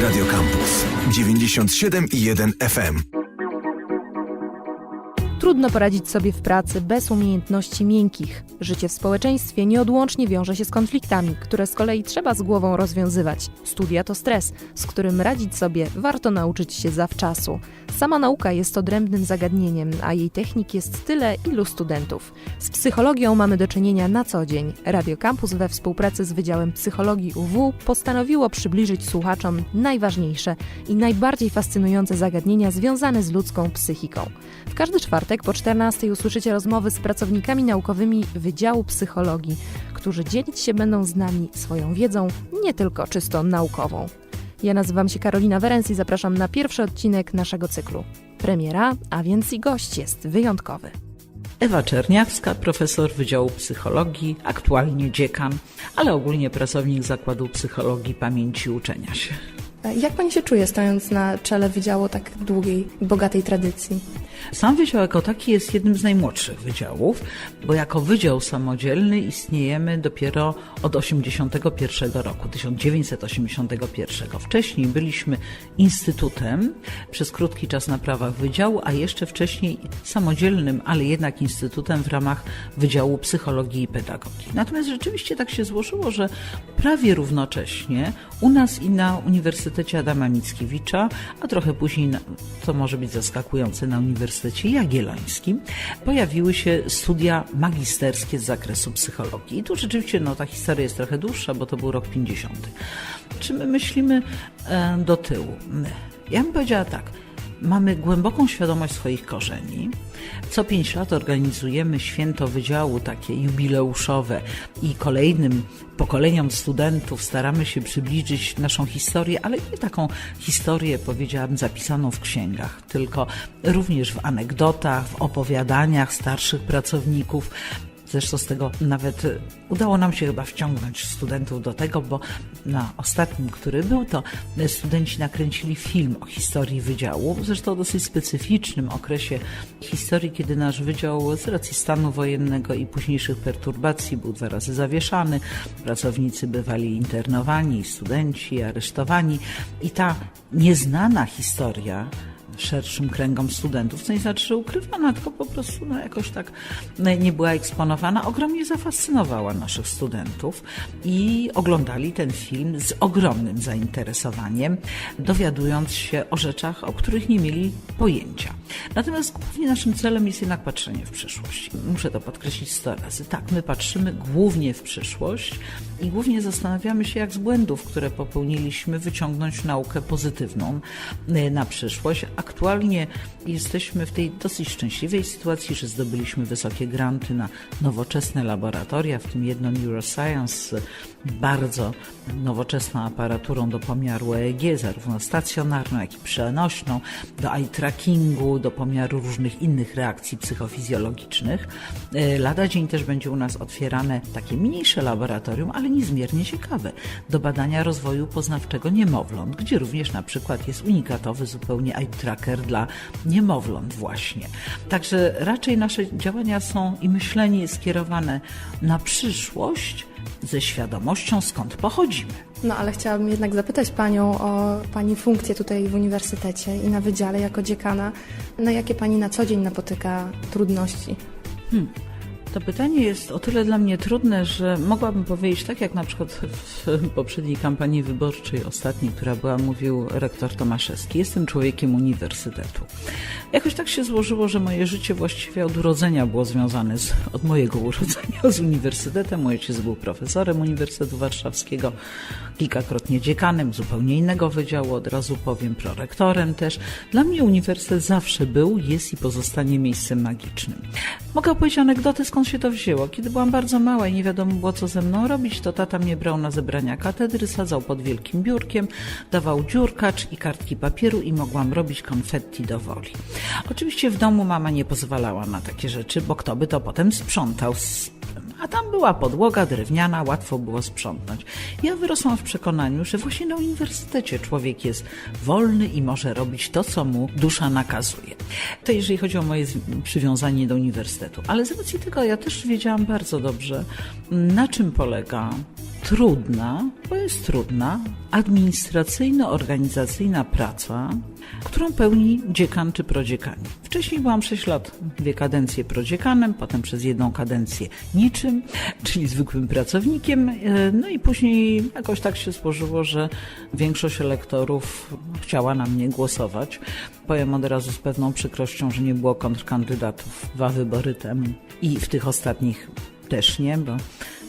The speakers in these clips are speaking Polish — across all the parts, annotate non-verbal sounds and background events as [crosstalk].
Radio Campus 97,1 FM. Trudno poradzić sobie w pracy bez umiejętności miękkich. Życie w społeczeństwie nieodłącznie wiąże się z konfliktami, które z kolei trzeba z głową rozwiązywać. Studia to stres, z którym radzić sobie warto nauczyć się zawczasu. Sama nauka jest odrębnym zagadnieniem, a jej technik jest tyle, ilu studentów. Z psychologią mamy do czynienia na co dzień. Radio Campus we współpracy z Wydziałem Psychologii UW postanowiło przybliżyć słuchaczom najważniejsze i najbardziej fascynujące zagadnienia związane z ludzką psychiką. W każdy czwartek po 14 usłyszycie rozmowy z pracownikami naukowymi Wydziału Psychologii, którzy dzielić się będą z nami swoją wiedzą, nie tylko czysto naukową. Ja nazywam się Karolina Werenc i zapraszam na pierwszy odcinek naszego cyklu. Premiera, a więc i gość jest wyjątkowy. Ewa Czerniawska, profesor Wydziału Psychologii, aktualnie dziekan, ale ogólnie pracownik Zakładu Psychologii Pamięci Uczenia się. Jak pani się czuje, stojąc na czele wydziału tak długiej, bogatej tradycji? Sam wydział jako taki jest jednym z najmłodszych wydziałów, bo jako wydział samodzielny istniejemy dopiero od 1981 roku, 1981. Wcześniej byliśmy instytutem przez krótki czas na prawach wydziału, a jeszcze wcześniej samodzielnym, ale jednak instytutem w ramach Wydziału Psychologii i Pedagogii. Natomiast rzeczywiście tak się złożyło, że prawie równocześnie u nas i na Uniwersytecie Adama Mickiewicza, a trochę później, to może być zaskakujące, na Uniwersytecie Jagiellońskim, pojawiły się studia magisterskie z zakresu psychologii. I tu rzeczywiście no, ta historia jest trochę dłuższa, bo to był rok 50. Czy my myślimy e, do tyłu? Ja bym powiedziała tak. Mamy głęboką świadomość swoich korzeni. Co pięć lat organizujemy święto wydziału, takie jubileuszowe i kolejnym pokoleniom studentów staramy się przybliżyć naszą historię, ale nie taką historię, powiedziałabym, zapisaną w księgach, tylko również w anegdotach, w opowiadaniach starszych pracowników. Zresztą z tego nawet udało nam się chyba wciągnąć studentów do tego, bo na ostatnim, który był, to studenci nakręcili film o historii wydziału, zresztą o dosyć specyficznym okresie historii, kiedy nasz wydział z racji stanu wojennego i późniejszych perturbacji był dwa razy zawieszany, pracownicy bywali internowani, studenci aresztowani i ta nieznana historia szerszym kręgom studentów, co nie znaczy, że ukrywana, tylko po prostu no, jakoś tak nie była eksponowana. Ogromnie zafascynowała naszych studentów i oglądali ten film z ogromnym zainteresowaniem, dowiadując się o rzeczach, o których nie mieli pojęcia. Natomiast głównie naszym celem jest jednak patrzenie w przyszłość. Muszę to podkreślić sto razy. Tak, my patrzymy głównie w przyszłość i głównie zastanawiamy się, jak z błędów, które popełniliśmy, wyciągnąć naukę pozytywną na przyszłość, aktualnie jesteśmy w tej dosyć szczęśliwej sytuacji, że zdobyliśmy wysokie granty na nowoczesne laboratoria, w tym jedno Neuroscience bardzo nowoczesną aparaturą do pomiaru EEG, zarówno stacjonarną, jak i przenośną, do eye trackingu, do pomiaru różnych innych reakcji psychofizjologicznych. Lada dzień też będzie u nas otwierane takie mniejsze laboratorium, ale niezmiernie ciekawe, do badania rozwoju poznawczego niemowląt, gdzie również na przykład jest unikatowy zupełnie eye tracker dla niemowląt właśnie. Także raczej nasze działania są i myślenie skierowane na przyszłość ze świadomością skąd pochodzimy. No ale chciałabym jednak zapytać Panią o Pani funkcję tutaj w uniwersytecie i na wydziale jako dziekana. Na jakie Pani na co dzień napotyka trudności? Hmm. To pytanie jest o tyle dla mnie trudne, że mogłabym powiedzieć tak, jak na przykład w poprzedniej kampanii wyborczej, ostatniej, która była, mówił rektor Tomaszewski. Jestem człowiekiem uniwersytetu. Jakoś tak się złożyło, że moje życie właściwie od urodzenia było związane z, od mojego urodzenia z uniwersytetem. Mój ojciec był profesorem Uniwersytetu Warszawskiego, kilkakrotnie dziekanem zupełnie innego wydziału, od razu powiem, prorektorem też. Dla mnie uniwersytet zawsze był, jest i pozostanie miejscem magicznym. Mogę opowiedzieć anegdotę, skąd się to wzięło. Kiedy byłam bardzo mała i nie wiadomo było, co ze mną robić, to tata mnie brał na zebrania katedry, sadzał pod wielkim biurkiem, dawał dziurkacz i kartki papieru i mogłam robić konfetti do woli. Oczywiście w domu mama nie pozwalała na takie rzeczy, bo kto by to potem sprzątał a tam była podłoga drewniana, łatwo było sprzątnąć. Ja wyrosłam w przekonaniu, że właśnie na uniwersytecie człowiek jest wolny i może robić to, co mu dusza nakazuje. To jeżeli chodzi o moje przywiązanie do uniwersytetu. Ale z racji tego ja też wiedziałam bardzo dobrze, na czym polega trudna, bo jest trudna, administracyjno-organizacyjna praca, którą pełni dziekan czy prodziekani. Wcześniej byłam 6 lat, dwie kadencje prodziekanem, potem przez jedną kadencję niczym, czyli zwykłym pracownikiem, e, no i później jakoś tak się złożyło, że większość elektorów chciała na mnie głosować. Powiem od razu z pewną przykrością, że nie było kontrkandydatów dwa wybory temu i w tych ostatnich też nie, bo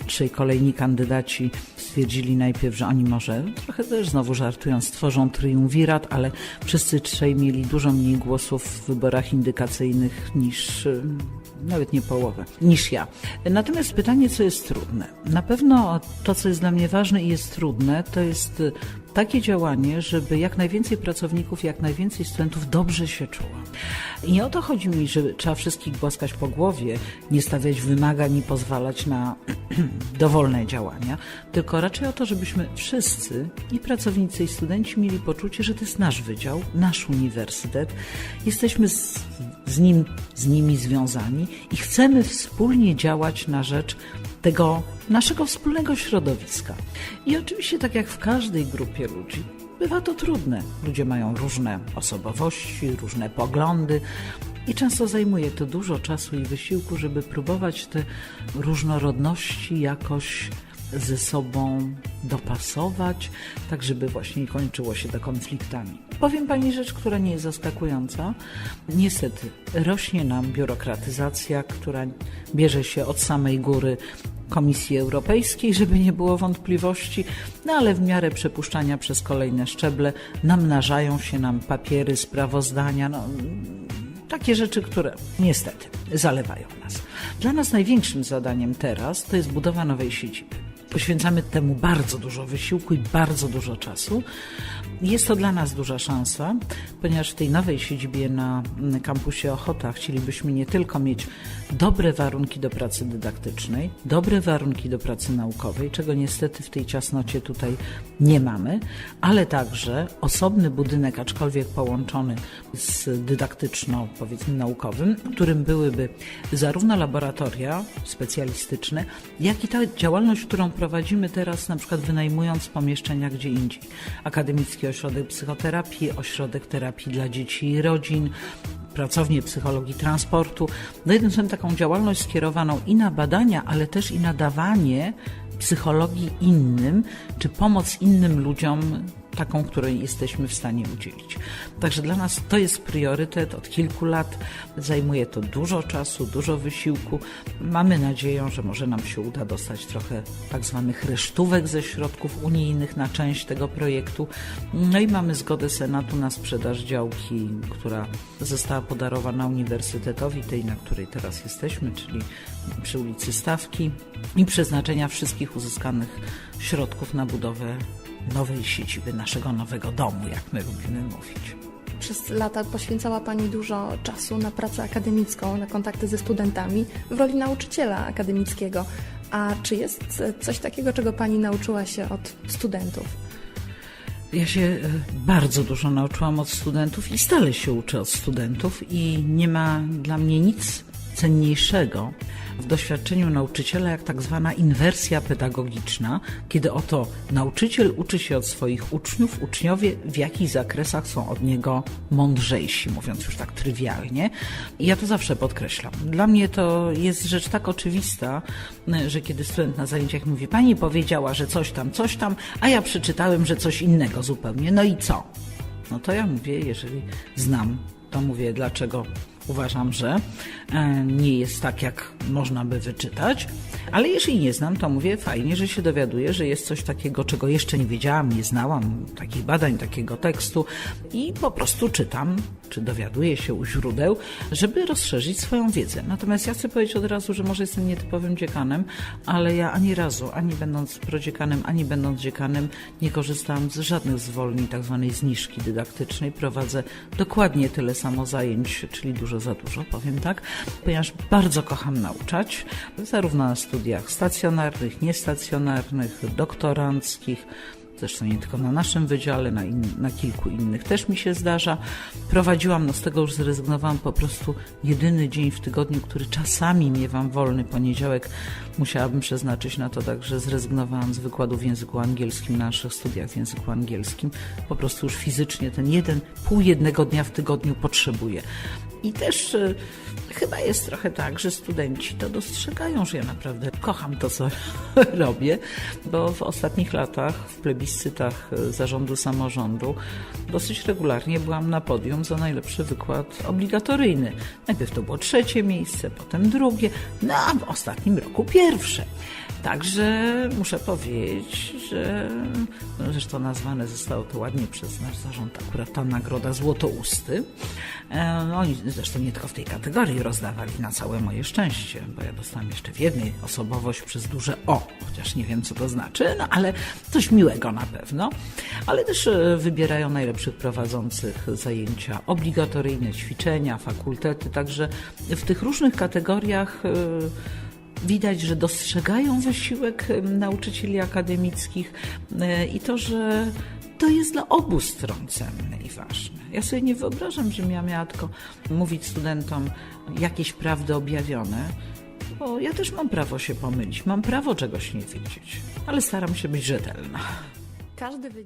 trzej kolejni kandydaci stwierdzili najpierw, że oni może, trochę też znowu żartując, stworzą triumvirat, ale wszyscy trzej mieli dużo mniej głosów w wyborach indykacyjnych niż y, nawet nie połowę, niż ja. Natomiast pytanie, co jest trudne? Na pewno to, co jest dla mnie ważne i jest trudne, to jest y, takie działanie, żeby jak najwięcej pracowników, jak najwięcej studentów dobrze się czuło. I nie o to chodzi mi, że trzeba wszystkich głaskać po głowie, nie stawiać wymagań i pozwalać na [clears throat] dowolne działania, tylko raczej o to, żebyśmy wszyscy, i pracownicy, i studenci, mieli poczucie, że to jest nasz wydział, nasz uniwersytet, jesteśmy z, z, nim, z nimi związani i chcemy wspólnie działać na rzecz tego naszego wspólnego środowiska. I oczywiście, tak jak w każdej grupie ludzi, bywa to trudne. Ludzie mają różne osobowości, różne poglądy. I często zajmuje to dużo czasu i wysiłku, żeby próbować te różnorodności jakoś ze sobą dopasować, tak żeby właśnie nie kończyło się to konfliktami. Powiem Pani rzecz, która nie jest zaskakująca. Niestety rośnie nam biurokratyzacja, która bierze się od samej góry Komisji Europejskiej, żeby nie było wątpliwości, no ale w miarę przepuszczania przez kolejne szczeble namnażają się nam papiery, sprawozdania, no, takie rzeczy, które niestety zalewają nas. Dla nas największym zadaniem teraz to jest budowa nowej siedziby. Poświęcamy temu bardzo dużo wysiłku i bardzo dużo czasu. Jest to dla nas duża szansa, ponieważ w tej nowej siedzibie na kampusie Ochota chcielibyśmy nie tylko mieć dobre warunki do pracy dydaktycznej, dobre warunki do pracy naukowej, czego niestety w tej ciasnocie tutaj nie mamy, ale także osobny budynek, aczkolwiek połączony z dydaktyczno, powiedzmy naukowym, w którym byłyby zarówno laboratoria specjalistyczne, jak i ta działalność, którą prowadzimy teraz, na przykład wynajmując pomieszczenia gdzie indziej. Akademicki Ośrodek Psychoterapii, Ośrodek Terapii dla Dzieci i Rodzin, pracownię psychologii transportu. No jednym słowem taką działalność skierowaną i na badania, ale też i na dawanie psychologii innym, czy pomoc innym ludziom, taką, której jesteśmy w stanie udzielić. Także dla nas to jest priorytet od kilku lat. Zajmuje to dużo czasu, dużo wysiłku. Mamy nadzieję, że może nam się uda dostać trochę tak zwanych resztówek ze środków unijnych na część tego projektu. No i mamy zgodę Senatu na sprzedaż działki, która została podarowana Uniwersytetowi, tej, na której teraz jesteśmy, czyli przy ulicy Stawki i przeznaczenia wszystkich uzyskanych środków na budowę nowej siedziby, naszego nowego domu, jak my lubimy mówić. Przez lata poświęcała Pani dużo czasu na pracę akademicką, na kontakty ze studentami w roli nauczyciela akademickiego. A czy jest coś takiego, czego Pani nauczyła się od studentów? Ja się e, bardzo dużo nauczyłam od studentów i stale się uczę od studentów i nie ma dla mnie nic cenniejszego w doświadczeniu nauczyciela jak tak zwana inwersja pedagogiczna, kiedy oto nauczyciel uczy się od swoich uczniów, uczniowie w jakich zakresach są od niego mądrzejsi, mówiąc już tak trywialnie. I ja to zawsze podkreślam. Dla mnie to jest rzecz tak oczywista, że kiedy student na zajęciach mówi, pani powiedziała, że coś tam, coś tam, a ja przeczytałem, że coś innego zupełnie. No i co? No to ja mówię, jeżeli znam, to mówię, dlaczego uważam, że e, nie jest tak, jak można by wyczytać. Ale jeżeli nie znam, to mówię fajnie, że się dowiaduję, że jest coś takiego, czego jeszcze nie wiedziałam, nie znałam, takich badań, takiego tekstu i po prostu czytam, czy dowiaduję się u źródeł, żeby rozszerzyć swoją wiedzę. Natomiast ja chcę powiedzieć od razu, że może jestem nietypowym dziekanem, ale ja ani razu, ani będąc prodziekanem, ani będąc dziekanem, nie korzystam z żadnych zwolnień, tak zwanej zniżki dydaktycznej. Prowadzę dokładnie tyle samo zajęć, czyli dużo za dużo, powiem tak, ponieważ bardzo kocham nauczać, zarówno na studiach stacjonarnych, niestacjonarnych, doktoranckich, Zresztą nie tylko na naszym wydziale, na, in, na kilku innych też mi się zdarza. Prowadziłam, no z tego już zrezygnowałam, po prostu jedyny dzień w tygodniu, który czasami miewam wolny, poniedziałek, musiałabym przeznaczyć na to, także zrezygnowałam z wykładów w języku angielskim na naszych studiach w języku angielskim. Po prostu już fizycznie ten jeden, pół jednego dnia w tygodniu potrzebuję. I też e, chyba jest trochę tak, że studenci to dostrzegają, że ja naprawdę kocham to, co [laughs] robię, bo w ostatnich latach w plebiscytach e, zarządu samorządu dosyć regularnie byłam na podium za najlepszy wykład obligatoryjny. Najpierw to było trzecie miejsce, potem drugie, no a w ostatnim roku pierwsze. Także muszę powiedzieć, że no zresztą nazwane zostało to ładnie przez nasz zarząd, akurat ta nagroda Złotousty. E, no, oni zresztą nie tylko w tej kategorii rozdawali na całe moje szczęście, bo ja dostałam jeszcze w jednej osobowość przez duże O, chociaż nie wiem co to znaczy, no ale coś miłego na pewno. Ale też e, wybierają najlepszych prowadzących zajęcia obligatoryjne, ćwiczenia, fakultety, także w tych różnych kategoriach e, widać, że dostrzegają wysiłek nauczycieli akademickich e, i to, że to jest dla obu stron cenne i ważne. Ja sobie nie wyobrażam, żebym ja miała tylko mówić studentom jakieś prawdy objawione, bo ja też mam prawo się pomylić, mam prawo czegoś nie wiedzieć, ale staram się być rzetelna. Każdy wydział.